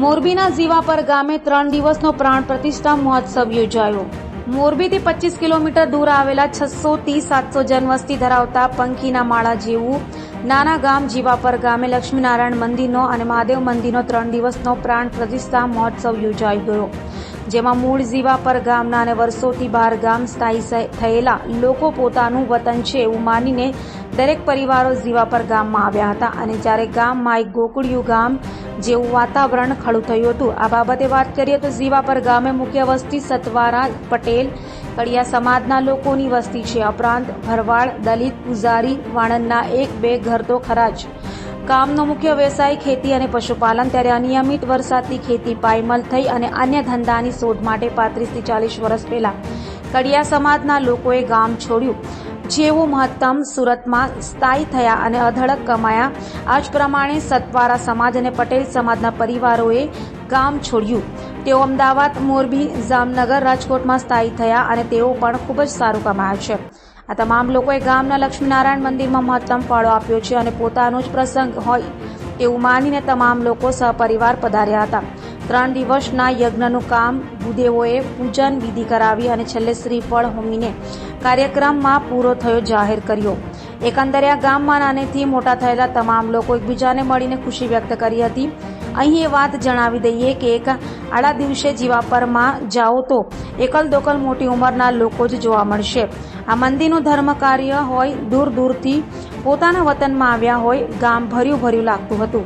મોરબીના ઝીવાપર ગામે ત્રણ દિવસનો પ્રાણ પ્રતિષ્ઠા મહોત્સવ યોજાયો. મોરબીથી પચીસ કિલોમીટર દૂર આવેલા છસો થી સાતસો જનવસ્તી ધરાવતા પંખીના માળા જેવું નાના ગામ જીવાપર ગામે લક્ષ્મીનારાયણ મંદિરનો અને મહાદેવ મંદિરનો ત્રણ દિવસનો પ્રાણ પ્રતિષ્ઠા મહોત્સવ યોજાઈ ગયો. જેમાં મૂળ જીવાપર ગામના અને વર્ષોથી બહાર ગામ સ્થાયી થયેલા લોકો પોતાનું વતન છે એવું માનીને દરેક પરિવારો જીવાપર ગામમાં આવ્યા હતા. અને જ્યારે ગામમાં એક ગોકુળિયું ગામ જેવું વાતાવરણ ખડું થયું હતું. આ બાબતે વાત કરીએ તો જીવાપર ગામે મુખ્ય વસ્તી સતવારા, પટેલ, કડિયા સમાજના લોકોની વસ્તી છે. ઉપરાંત ભરવાડ, દલિત, પૂજારી, વાણંદના એક બે ઘર તો ખરા જ. ગામનો મુખ્ય વ્યવસાય ખેતી અને પશુપાલન. ત્યારે અનિયમિત વરસાદથી ખેતી પાયમલ થઈ અને અન્ય ધંધાની શોધ માટે પાંત્રીસથી ચાલીસ વર્ષ પહેલા કડિયા સમાજના લોકોએ ગામ છોડ્યું. જેવું મહત્તમ સુરતમાં સ્થાયી થયા અને અધડક કમાયા. આ જ પ્રમાણે સતવારા સમાજ અને પટેલ સમાજના પરિવારોએ ગામ છોડ્યું. તેઓ અમદાવાદ, મોરબી, જામનગર રાજકોટમાં સ્થાયી થયા અને તેઓ પણ ખૂબ જ સારું કમાયા છે. આ તમામ લોકોએ ગામના લક્ષ્મીનારાયણ મંદિરમાં મહત્તમ ફાળો આપ્યો છે અને પોતાનો જ પ્રસંગ હોય એવું માનીને તમામ લોકો સહપરિવાર પધાર્યા હતા. ત્રણ દિવસના યજ્ઞનું કામ ભૂદેવોએ પૂજન વિધિ કરાવી અને છેલ્લે શ્રીફળ હોમીને કાર્યક્રમમાં પૂરો થયો જાહેર કર્યો. એકંદરે આ ગામમાં નાનેથી મોટા થયેલા તમામ લોકો એકબીજાને મળીને ખુશી વ્યક્ત કરી હતી. અહીં એ વાત જણાવી દઈએ કે એક આડા દિવસે જીવાપરમાં જાઓ તો એકલ દોકલ મોટી ઉંમરના લોકો જ જોવા મળશે. આ મંદિરનું ધર્મ કાર્ય હોય દૂર દૂરથી પોતાના વતનમાં આવ્યા હોય ગામ ભર્યું ભર્યું લાગતું હતું.